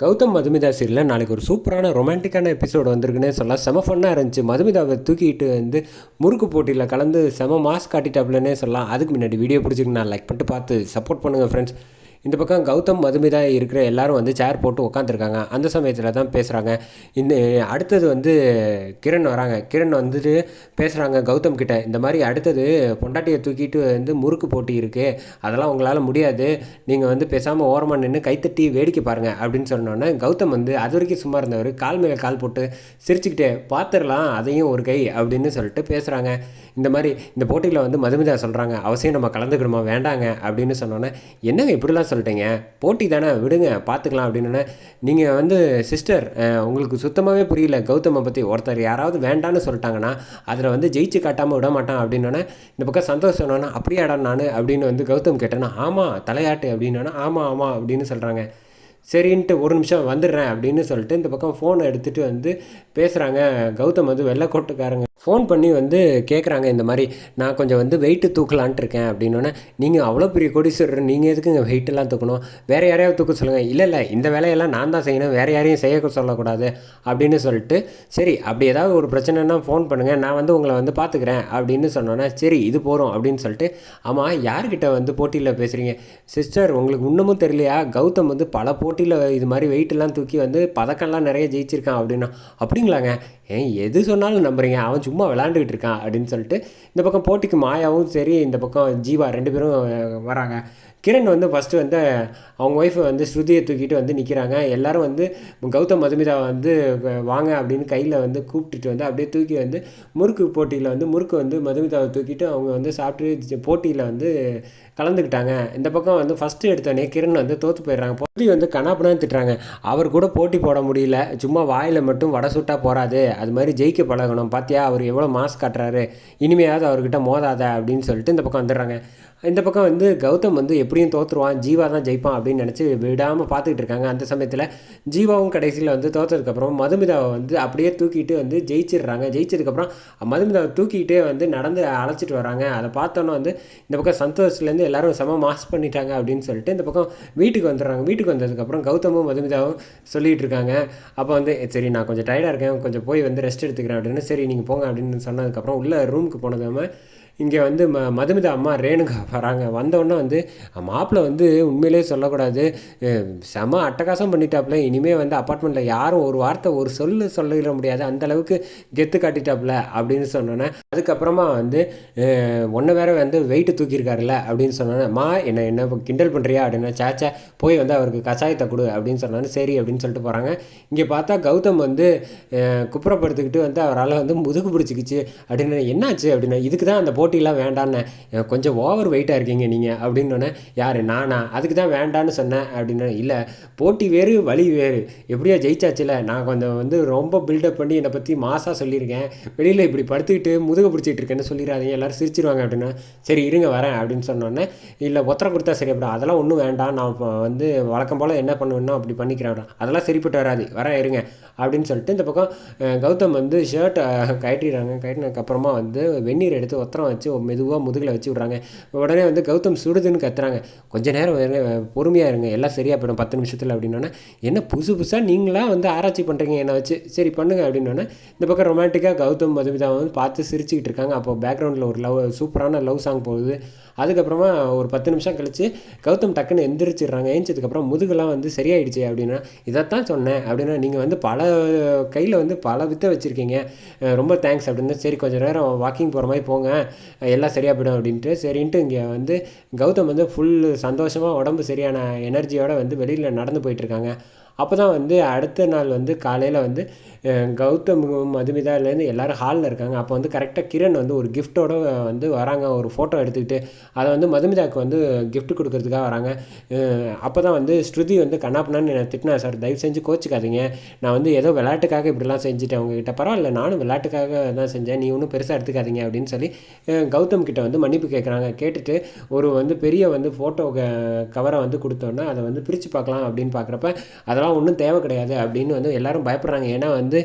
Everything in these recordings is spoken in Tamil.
கௌதம் மதுமிதா சீரியலில் நாளைக்கு ஒரு சூப்பரான ரொமான்டிக்கான எபிசோடு வந்திருக்குன்னே சொல்லலாம். செம ஃபன்னாக இருந்துச்சு. மதுமிதாவை தூக்கிட்டு வந்து முறுக்கு போட்டியில் கலந்து செம மாஸ்க் காட்டிட்டாப்லன்னே சொல்லலாம். அதுக்கு முன்னாடி வீடியோ பிடிச்சிங்கன்னா நான் லைக் பண்ணிட்டு பார்த்து சப்போர்ட் பண்ணுங்கள் ஃப்ரெண்ட்ஸ் இந்த பக்கம் கௌதம் மதுமிதா இருக்கிற எல்லாரும் வந்து சேர் போட்டு உட்காந்துருக்காங்க அந்த சமயத்தில் தான் பேசுகிறாங்க இந்த அடுத்தது வந்து கிரண் வராங்க. கிரண் வந்துட்டு பேசுகிறாங்க கௌதம் கிட்ட. இந்த மாதிரி அடுத்தது பொண்டாட்டியை தூக்கிட்டு வந்து முறுக்கு போட்டி இருக்குது அதெல்லாம் உங்களால் முடியாது. நீங்கள் வந்து பேசாமல் ஓரமாக நின்று கைத்தட்டி வேடிக்கை பாருங்கள் அப்படின்னு சொன்னோன்னே கௌதம் வந்து அது வரைக்கும் சும்மா இருந்தவர் கால் மேலே கால் போட்டு சிரிச்சுக்கிட்டே பார்த்துடலாம் அதையும் ஒரு கை அப்படின்னு சொல்லிட்டு பேசுகிறாங்க இந்த மாதிரி இந்த போட்டியில் வந்து மதுமிதா சொல்கிறாங்க அவசியம் நம்ம கலந்துக்கணுமா? வேண்டாங்க அப்படின்னு சொன்னோன்னே என்னங்க இப்படிலாம் சொல்லிட்டீங்க. போட்டி தானே விடுங்க பார்த்துக்கலாம் அப்படின்னு நீங்கள் வந்து சிஸ்டர் உங்களுக்கு சுத்தமாகவே புரியல கௌதமை பற்றி ஒருத்தர் யாராவது வேண்டான்னு சொல்லிட்டாங்கன்னா அதில் வந்து ஜெயிச்சு காட்டாமல் விட மாட்டான் அப்படின்னோடனே இந்த பக்கம் சந்தோஷம் சொன்னோன்னா அப்படியாடா நான் அப்படின்னு வந்து கௌதம் கேட்டேன்னா ஆமாம் தலையாட்டு அப்படின்னா ஆமாம் ஆமாம் அப்படின்னு சொல்கிறாங்க சரின்ட்டு ஒரு நிமிஷம் வந்துடுறேன் அப்படின்னு சொல்லிட்டு இந்த பக்கம் ஃபோனை எடுத்துகிட்டு வந்து பேசுகிறாங்க கௌதம் வந்து வெள்ளைக்கோட்டுக்காரங்க ஃபோன் பண்ணி வந்து கேட்குறாங்க இந்த மாதிரி நான் கொஞ்சம் வந்து வெயிட்டு தூக்கலான்ட்டு இருக்கேன் அப்படின்னோடனே நீங்கள் அவ்வளோ பெரிய கோடீஸ்வரர் நீங்கள் எதுக்குங்க வெயிட்டெல்லாம் தூக்கணும்? வேறு யாரையாவது தூக்க சொல்லுங்கள் இல்லை இல்லை இந்த வேலையெல்லாம் நான் தான் செய்யணும் வேறு யாரையும் செய்ய சொல்லக்கூடாது அப்படின்னு சொல்லிட்டு சரி அப்படி ஏதாவது ஒரு பிரச்சனைனா ஃபோன் பண்ணுங்கள் நான் வந்து உங்களை வந்து பார்த்துக்கிறேன் அப்படின்னு சொன்னோன்னே சரி இது போகிறோம் அப்படின்னு சொல்லிட்டு ஆமாம் யார்கிட்ட வந்து போட்டியில் பேசுகிறீங்க சிஸ்டர் உங்களுக்கு இன்னமும் தெரியலையா? கௌதம் வந்து பல போட்டியில் இது மாதிரி வெயிட்டெல்லாம் தூக்கி வந்து பதக்கம்லாம் நிறைய ஜெயிச்சிருக்கான் அப்படின்னா அப்படிங்களாங்க? ஏன் எது சொன்னாலும் நம்புறீங்க அவன் சும்மா விளாண்டுக்கிட்டு இருக்கான் அப்படின்னு சொல்லிட்டு இந்த பக்கம் போட்டிக்கு மாயாவும் சரி இந்த பக்கம் ஜீவா ரெண்டு பேரும் வராங்க. கிரண் வந்து ஃபஸ்ட்டு வந்து அவங்க ஒய்ஃபை வந்து ஸ்ருதியை தூக்கிட்டு வந்து நிற்கிறாங்க எல்லாரும் வந்து கௌதம் மதுமிதா வந்து வாங்க அப்படின்னு கையில் வந்து கூப்பிட்டுட்டு வந்து அப்படியே தூக்கி வந்து முறுக்கு போட்டியில் வந்து முறுக்கு வந்து மதுமிதாவை தூக்கிட்டு அவங்க வந்து சாப்பிட்டு போட்டியில் வந்து கலந்துக்கிட்டாங்க. இந்த பக்கம் வந்து ஃபஸ்ட்டு எடுத்தோடனே கிரண் வந்து தோற்று போயிடுறாங்க. போட்டி வந்து கனாப்பனா திட்டுறாங்க. அவர் கூட போட்டி போட முடியல. சும்மா வாயில் மட்டும் வடை சுட்டா போகாது அது மாதிரி ஜெயிக்க பழகணும். பார்த்தியா அவர் எவ்வளோ மாஸ் காட்டுறாரு. இனிமையாவது அவர்கிட்ட மோதாத அப்படின்னு சொல்லிட்டு இந்த பக்கம் வந்துடுறாங்க. இந்த பக்கம் வந்து கௌதம் வந்து எப்படியும் தோற்றுருவான் ஜீவா தான் ஜெயிப்பான் அப்படின்னு நினச்சி விடாமல் பார்த்துக்கிட்டு இருக்காங்க. அந்த சமயத்தில் ஜீவாவும் கடைசியில் வந்து தோற்றதுக்கப்புறம் மதுமிதாவை வந்து அப்படியே தூக்கிட்டு வந்து ஜெயிச்சிடுறாங்க. ஜெயிச்சதுக்கப்புறம் மதுமிதாவை தூக்கிட்டே வந்து நடந்து அழைச்சிட்டு வராங்க. அதை பார்த்தோன்னே வந்து இந்த பக்கம் சந்தோஷத்துலேருந்து எல்லாரும் செம மாஸ் பண்ணிட்டாங்க அப்படின்னு சொல்லிட்டு இந்த பக்கம் வீட்டுக்கு வந்துடுறாங்க. வீட்டுக்கு வந்ததுக்கப்புறம் கௌதமும் மதுமிதாவும் சொல்லிகிட்டு இருக்காங்க. அப்போ வந்து சரி நான் கொஞ்சம் டயர்டாக இருக்கேன். கொஞ்சம் போய் வந்து ரெஸ்ட் எடுத்துக்கிறேன் அப்படின்னு. சரி நீங்கள் போங்க அப்படின்னு சொன்னதுக்கப்புறம் உள்ள ரூமுக்கு போனதுமே இங்கே வந்து ம மதுமிதா அம்மா ரேணுகா வராங்க. வந்தோடனே வந்து மாப்பிள்ளை வந்து உண்மையிலே சொல்லக்கூடாது. செம அட்டகாசம் பண்ணிட்டாப்புல. இனிமேல் வந்து அப்பார்ட்மெண்ட்டில் யாரும் ஒரு வார்த்தை ஒரு சொல்லு சொல்லிட முடியாது. அந்தளவுக்கு கெத்து காட்டிட்டாப்புல அப்படின்னு சொன்னோன்னே அதுக்கப்புறமா வந்து ஒன்றை வேற வந்து வெயிட்டு தூக்கியிருக்காருல்ல அப்படின்னு சொன்னோன்னே மா என்ன என்ன கிண்டல் பண்ணுறியா அப்படின்னு சேச்சா போய் வந்து அவருக்கு கஷாயத்தை கொடு அப்படின்னு சொன்னான்னு சரி அப்படின்னு சொல்லிட்டு போகிறாங்க இங்கே பார்த்தா கௌதம் வந்து குப்புறப்படுத்திக்கிட்டு வந்து அவரால் வந்து முதுகு பிடிச்சிக்கிச்சு. அப்படின்னு என்னாச்சு? அப்படின்னா இதுக்கு தான் அந்த போட்டிலாம் வேண்டான்னு. கொஞ்சம் ஓவர் வெயிட்டாக இருக்கீங்க நீங்கள் அப்படின்னோடனே யார் நானா? அதுக்கு தான் வேண்டான்னு சொன்னேன். அப்படின்னு இல்லை போட்டி வேறு வழி வேறு. எப்படியோ ஜெயிச்சாச்சுல. நான் கொஞ்சம் வந்து ரொம்ப பில்டப் பண்ணி என்னை பற்றி மாசாக சொல்லியிருக்கேன். வெளியில் இப்படி படுத்துக்கிட்டு முதுக பிடிச்சிட்டு இருக்கேன்னு சொல்லிடாதீங்க எல்லாரும் சிரிச்சிருவாங்க. அப்படின்னா சரி இருங்க வரேன். அப்படின்னு சொன்னோன்னே இல்லை ஒத்தரை கொடுத்தா சரி அப்புறம் அதெல்லாம் ஒன்றும் வேண்டாம். நான் இப்போ வந்து வழக்கம் போல் என்ன பண்ணுவேன்னா அப்படி பண்ணிக்கிறேன். அதெல்லாம் சரிப்பட்டு வராது. வரேன் இருங்க. அப்படின்னு சொல்லிட்டு இந்த பக்கம் கௌதம் வந்து ஷர்ட்டை கட்டிடுறாங்க கட்டினதுக்கப்புறமா வந்து வெந்நீர் எடுத்து ஒத்தரம் வச்சு மெதுவாக முதுகில் வச்சு விட்றாங்க. உடனே வந்து கௌதம் சுடுதுன்னு கத்துறாங்க. கொஞ்ச நேரம் பொறுமையாக இருங்க எல்லாம் சரியாக போயிடும். பத்து நிமிஷத்தில் அப்படின்னோடனே என்ன புதுசு புதுசாக நீங்களாம் வந்து ஆராய்ச்சி பண்ணுறீங்க என்னை வச்சு? சரி பண்ணுங்க அப்படின்னோடனே இந்த பக்கம் ரொமான்டிக்காக கௌதம் மதுமிதா வந்து பார்த்து சிரிச்சுக்கிட்டு இருக்காங்க. அப்போ பேக்ரவுண்டில் ஒரு லவ் சூப்பரான லவ் சாங் போகுது. அதுக்கப்புறமா ஒரு பத்து நிமிஷம் கழிச்சு கௌதம் டக்குன்னு எந்திரிச்சிடுறாங்க. ஏஞ்சதுக்கப்புறம் முதுகெல்லாம் வந்து சரியாயிடுச்சு அப்படின்னா இதைத்தான் சொன்னேன் அப்படின்னா நீங்கள் வந்து பல கையில் வந்து பல வித்தை வச்சுருக்கீங்க. ரொம்ப தேங்க்ஸ் அப்படின்னு சரி கொஞ்சம் நேரம் வாக்கிங் போகிற மாதிரி போங்க. எல்லாம் சரியாக போயிடும் அப்படின்ட்டு. சரின்ட்டு இங்கே வந்து கௌதம் வந்து ஃபுல் சந்தோஷமாக உடம்பு சரியான எனர்ஜியோட வந்து வெளியில் நடந்து போயிட்டுருக்காங்க அப்போ தான் வந்து அடுத்த நாள் வந்து காலையில் வந்து கௌதம் மதுமிதாலேருந்து எல்லாரும் ஹாலில் இருக்காங்க. அப்போ வந்து கரெக்டாக கிரண் வந்து ஒரு கிஃப்ட்டோட வந்து வராங்க. ஒரு ஃபோட்டோ எடுத்துக்கிட்டு அதை வந்து மதுமிதாவுக்கு வந்து கிஃப்ட் கொடுக்கறதுக்காக வராங்க. அப்போ தான் வந்து ஸ்ருதி வந்து கண்ணாப்பண்ணான்னு என்னை திட்டினா சார் தயவு செஞ்சு கோச்சிக்காதீங்க. நான் வந்து ஏதோ விளையாட்டுக்காக இப்படிலாம் செஞ்சுட்டேன். அவங்ககிட்ட பரவாயில்ல நானும் விளையாட்டுக்காக தான் செஞ்சேன். நீ ஒன்றும் பெருசாக எடுத்துக்காதீங்க. அப்படின்னு சொல்லி கௌதம் கிட்ட வந்து மன்னிப்பு கேட்குறாங்க கேட்டுட்டு ஒரு வந்து பெரிய வந்து ஃபோட்டோ கவரை வந்து கொடுத்தோன்னே அதை வந்து பிரித்து பார்க்கலாம் அப்படின்னு பார்க்குறப்ப அதெல்லாம் அதெல்லாம் ஒன்றும் தேவை கிடையாது அப்படின்னு வந்து எல்லாரும் பயப்படுறாங்க. ஏன்னா வந்து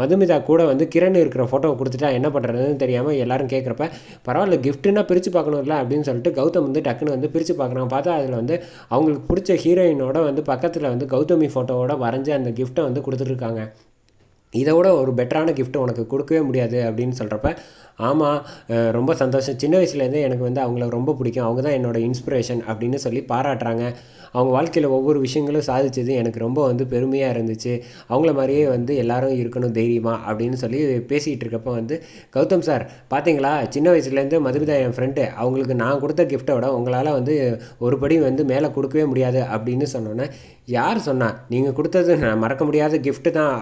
மதுமிதா கூட வந்து கிரண் இருக்கிற ஃபோட்டோவை கொடுத்துட்டா என்ன பண்ணுறதுன்னு தெரியாமல் எல்லாரும் கேட்குறப்ப பரவாயில்ல கிஃப்ட்டுன்னா பிரித்து பார்க்கணும்ல அப்படின்னு சொல்லிட்டு கௌதம் வந்து டக்குன்னு வந்து பிரித்து பார்க்குறாங்க பார்த்தா அதில் வந்து அவங்களுக்கு பிடிச்ச ஹீரோயினோட வந்து பக்கத்தில் வந்து கௌதமி ஃபோட்டோவோட வரைஞ்சி அந்த கிஃப்ட்டை வந்து கொடுத்துட்ருக்காங்க இதை விட ஒரு பெட்டரான கிஃப்ட் உனக்கு கொடுக்கவே முடியாது அப்படின்னு சொல்கிறப்ப ஆமாம் ரொம்ப சந்தோஷம். சின்ன வயசுலேருந்தே எனக்கு வந்து அவங்கள ரொம்ப பிடிக்கும். அவங்க தான் என்னோடய இன்ஸ்பிரேஷன் அப்படின்னு சொல்லி பாராட்டுறாங்க. அவங்க வாழ்க்கையில் ஒவ்வொரு விஷயங்களும் சாதிச்சது எனக்கு ரொம்ப வந்து பெருமையாக இருந்துச்சு. அவங்கள மாதிரியே வந்து எல்லாரும் இருக்கணும் தைரியமாக அப்படின்னு சொல்லி பேசிகிட்டு இருக்கப்போ வந்து கௌதம் சார் பார்த்தீங்களா சின்ன வயசுலேருந்து மதுமிதா என் ஃப்ரெண்டு அவங்களுக்கு நான் கொடுத்த கிஃப்ட்டை விட உங்களால் வந்து ஒரு படி வந்து மேலே கொடுக்கவே முடியாது அப்படின்னு சொன்னோன்னே யார் சொன்னா? நீங்கள் கொடுத்தது நான் மறக்க முடியாத கிஃப்ட்டு தான்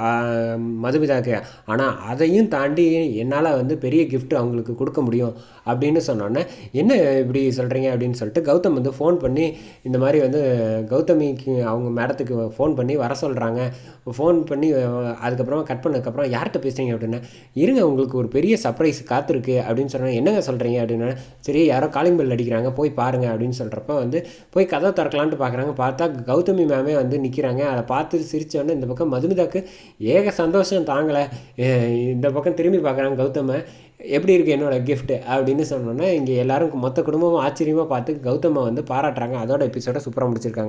மதுமிதாக்கு. ஆனால் அதையும் தாண்டி என்னால் வந்து பெரிய கிஃப்ட் அவங்களுக்கு கொடுக்க முடியும் அப்படின்னு சொன்னோன்னே என்ன இப்படி சொல்கிறீங்க அப்படின்னு சொல்லிட்டு கௌதம் வந்து ஃபோன் பண்ணி இந்த மாதிரி வந்து கௌதமிக்கு அவங்க மேடத்துக்கு ஃபோன் பண்ணி வர சொல்கிறாங்க ஃபோன் பண்ணி அதுக்கப்புறமா கட் பண்ணதுக்கப்புறம் யார்கிட்ட பேசுகிறீங்க அப்படின்னா? இருங்க உங்களுக்கு ஒரு பெரிய சர்ப்ரைஸ் காத்திருக்கு. அப்படின்னு சொன்னால் என்னங்க சொல்கிறீங்க அப்படின்னா. சரி யாரோ காலிங் பெல் அடிக்கிறாங்க போய் பாருங்கள் அப்படின்னு சொல்கிறப்ப வந்து போய் கதை திறக்கலான்ட்டு பார்க்குறாங்க பார்த்தா கௌதமி மேமே வந்து நிற்கிறாங்க அதை பார்த்து சிரித்தோடனே இந்த பக்கம் மதுமிதாக்கு ஏக சந்தோஷம் தாங்கலை. இந்த பக்கம் திரும்பி பார்க்குறாங்க கௌதமை. எப்படி இருக்குது என்னோடய கிஃப்ட்டு அப்படின்னு சொன்னோன்னே இங்கே எல்லோரும் மொத்த குடும்பமும் ஆச்சரியமாக பார்த்து கௌதமை வந்து பாராட்டுறாங்க. அதோட எபிசோட சூப்பராக முடிச்சிருக்காங்க.